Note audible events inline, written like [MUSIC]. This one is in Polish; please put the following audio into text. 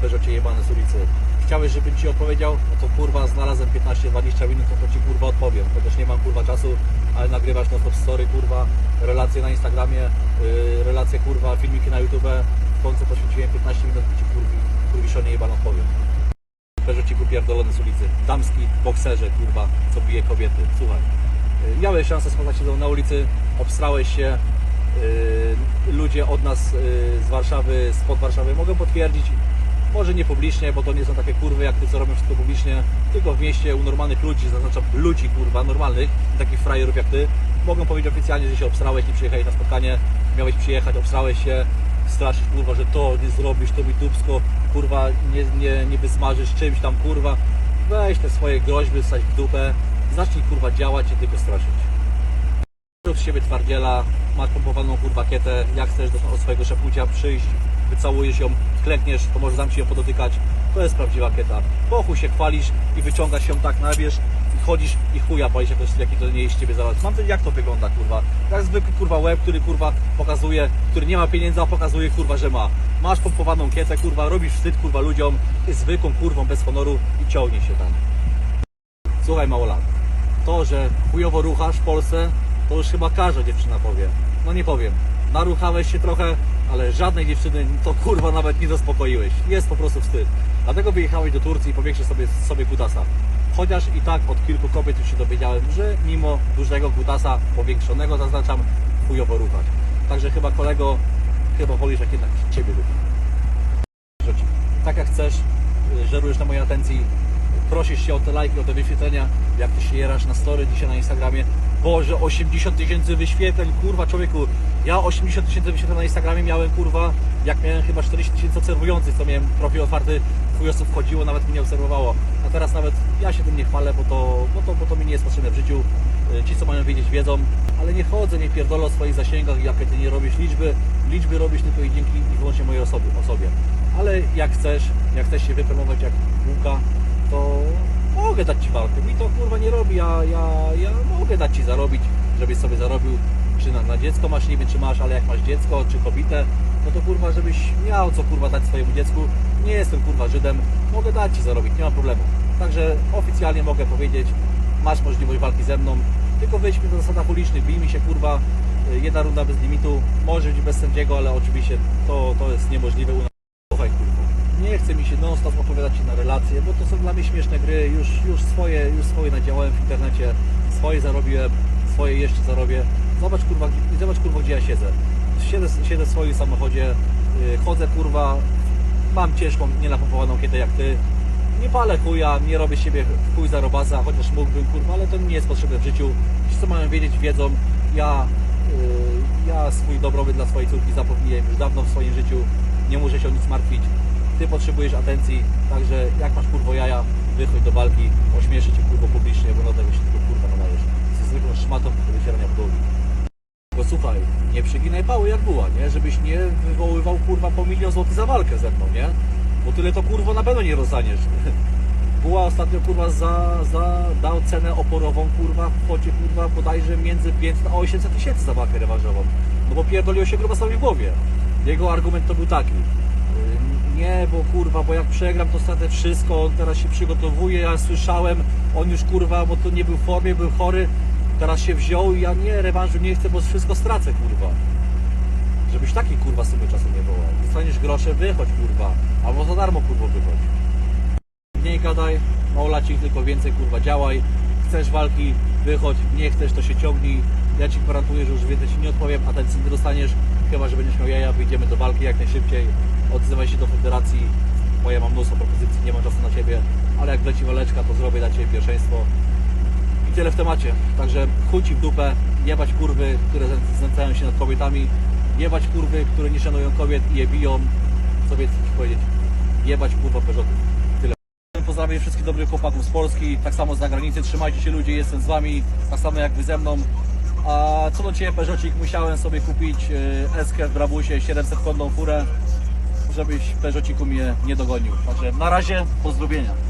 Peugeocie jebane z ulicy. Chciałeś, żebym Ci odpowiedział? No to kurwa znalazłem 15-20 minut, no to Ci kurwa odpowiem. Chociaż nie mam kurwa czasu, ale nagrywasz no to story kurwa, relacje na Instagramie, yy, relacje kurwa, filmiki na YouTube. W końcu poświęciłem 15 minut Ci kurwi, kurwiszonie jebano odpowiem. Peugeotiku pierdolony z ulicy. Damski bokserze, kurwa, co bije kobiety. Słuchaj. y, Miałeś szansę spotkać się na ulicy, obstrałeś się. y, Ludzie od nas y, z Warszawy, spod Warszawy mogą potwierdzić, może nie publicznie, bo to nie są takie kurwy jak ty, co robią wszystko publicznie, tylko w mieście u normalnych ludzi, zaznaczam ludzi, kurwa, normalnych, takich frajerów jak ty, mogą powiedzieć oficjalnie, że się obstrałeś, nie przyjechałeś na spotkanie, miałeś przyjechać, obstrałeś się, straszyć, kurwa, że to nie zrobisz, to mi dupsko, kurwa, nie, nie, nie wysmażysz czymś tam, kurwa, weź te swoje groźby, stać w dupę, zacznij, kurwa, działać i tylko straszyć. Rób z siebie twardziela, masz pompowaną kurwa kietę, jak chcesz do, do swojego szefucia przyjść, wycałujesz ją, klękniesz, to może dam ci ją podotykać, to jest prawdziwa kieta. Pochuj się chwalisz i wyciągasz ją tak na wierzch i chodzisz i chuja palisz jakoś, jaki to nie jest ciebie zaraz. Mam jak to wygląda kurwa? Jak zwykły kurwa łeb, który kurwa pokazuje, który nie ma pieniędzy, a pokazuje kurwa, że ma. Masz pompowaną kietę, kurwa, robisz wstyd kurwa ludziom, jest zwykłą kurwą bez honoru i ciągnij się tam. Słuchaj małolat, to, że chujowo ruchasz w Polsce, to już chyba każda dziewczyna powie. No nie powiem. Naruchałeś się trochę, ale żadnej dziewczyny to kurwa nawet nie zaspokoiłeś. Jest po prostu wstyd. Dlatego wyjechałeś do Turcji i powiększysz sobie, sobie kutasa. Chociaż i tak od kilku kobiet już się dowiedziałem, że mimo dużego kutasa, powiększonego zaznaczam, chujowo ruchać. Także chyba kolego, chyba wolisz jak jednak ciebie lubi. Tak jak chcesz, y, żerujesz na mojej atencji, prosisz się o te lajki, o te wyświetlenia, jak ty się jerasz na story dzisiaj na Instagramie. Boże, 80 tysięcy wyświetleń, kurwa człowieku. Ja 80 tysięcy wyświetleń na Instagramie miałem, kurwa, jak miałem chyba 40 tysięcy obserwujących, to miałem profil otwarty, chuj osób wchodziło, nawet mnie nie obserwowało. A teraz nawet ja się tym nie chwalę, bo to, bo to, bo to mi nie jest potrzebne w życiu. Y, Ci, co mają wiedzieć, wiedzą, ale nie chodzę, nie pierdolę o swoich zasięgach, jakie ty nie robisz liczby. Liczby robisz tylko i dzięki i wyłącznie mojej osoby, osobie. Ale jak chcesz, jak chcesz się wypromować jak Łuka, to mogę dać Ci walkę. Mi to kurwa nie robi, ja, ja, ja mogę dać Ci zarobić, żebyś sobie zarobił. Czy na, na dziecko masz, wiem czy masz, ale jak masz dziecko, czy kobietę, no to kurwa, żebyś miał co kurwa dać swojemu dziecku. Nie jestem kurwa Żydem, mogę dać Ci zarobić, nie ma problemu. Także oficjalnie mogę powiedzieć, masz możliwość walki ze mną, tylko wejdźmy do zasadach ulicznych, bij mi się kurwa, y, jedna runda bez limitu, może być bez sędziego, ale oczywiście to, to jest niemożliwe u nas. Nie chce mi się non stop opowiadać na relacje, bo to są dla mnie śmieszne gry, już, już swoje, już swoje nadziałałem w internecie, swoje zarobiłem, swoje jeszcze zarobię. Zobacz kurwa, zobacz kurwa gdzie ja siedzę. Siedzę, siedzę w swoim samochodzie, yy, chodzę kurwa, mam ciężką, nienapompowaną kietę jak Ty. Nie palę chuja, nie robię siebie chuj za robasa, chociaż mógłbym kurwa, ale to nie jest potrzebne w życiu. Ci co mają wiedzieć wiedzą, ja, yy, ja swój dobrobyt dla swojej córki zapewniłem już dawno w swoim życiu, nie muszę się o nic martwić. Ty potrzebujesz atencji, także jak masz kurwo jaja, wychodź do walki, ośmieszę cię kurwo publicznie, bo na tego się tylko kurwa nadajesz. Jesteś zwykłą szmatą do wycierania podłogi. Bo słuchaj, nie przyginaj pały jak była, nie? Żebyś nie wywoływał kurwa po milion złotych za walkę ze mną, nie? Bo tyle to kurwo na pewno nie rozdaniesz. [LAUGHS] Była ostatnio kurwa za, za dał cenę oporową kurwa w kwocie kurwa bodajże między 500 a 800 tysięcy za walkę rewanżową. No bo pierdoliło się gruba sobie w głowie. Jego argument to był taki. Nie, bo kurwa, bo jak przegram to stracę wszystko, on teraz się przygotowuje, ja słyszałem, on już kurwa, bo to nie był w formie, był chory, teraz się wziął i ja nie, rewanżu nie chcę, bo wszystko stracę kurwa. Żebyś taki kurwa sobie czasu nie wołał. Dostaniesz grosze, wychodź kurwa, albo za darmo kurwa wychodź. Mniej gadaj, mało ci tylko więcej kurwa działaj. Chcesz walki, wychodź, nie chcesz to się ciągnij. Ja ci gwarantuję, że już więcej ci nie odpowiem, atencji nie dostaniesz, chyba że będziesz miał jaja, wyjdziemy do walki jak najszybciej. Odzywaj się do federacji, bo ja mam mnóstwo propozycji, nie mam czasu na ciebie, ale jak wleci waleczka, to zrobię dla ciebie pierwszeństwo. I tyle w temacie. Także chuj ci w dupę, jebać kurwy, które znę- znęcają się nad kobietami, jebać kurwy, które nie szanują kobiet i je biją. Co więcej ci powiedzieć? Jebać kurwa. Tyle. Pozdrawiam wszystkich dobrych chłopaków z Polski, tak samo z zagranicy. Trzymajcie się ludzie, jestem z wami, tak samo jak wy ze mną. A co do Ciebie, Peugeotik, musiałem sobie kupić y, Eskę w Brabusie, 700 konną furę, żebyś Peugeotiku mnie nie dogonił. Także na razie, pozdrowienia.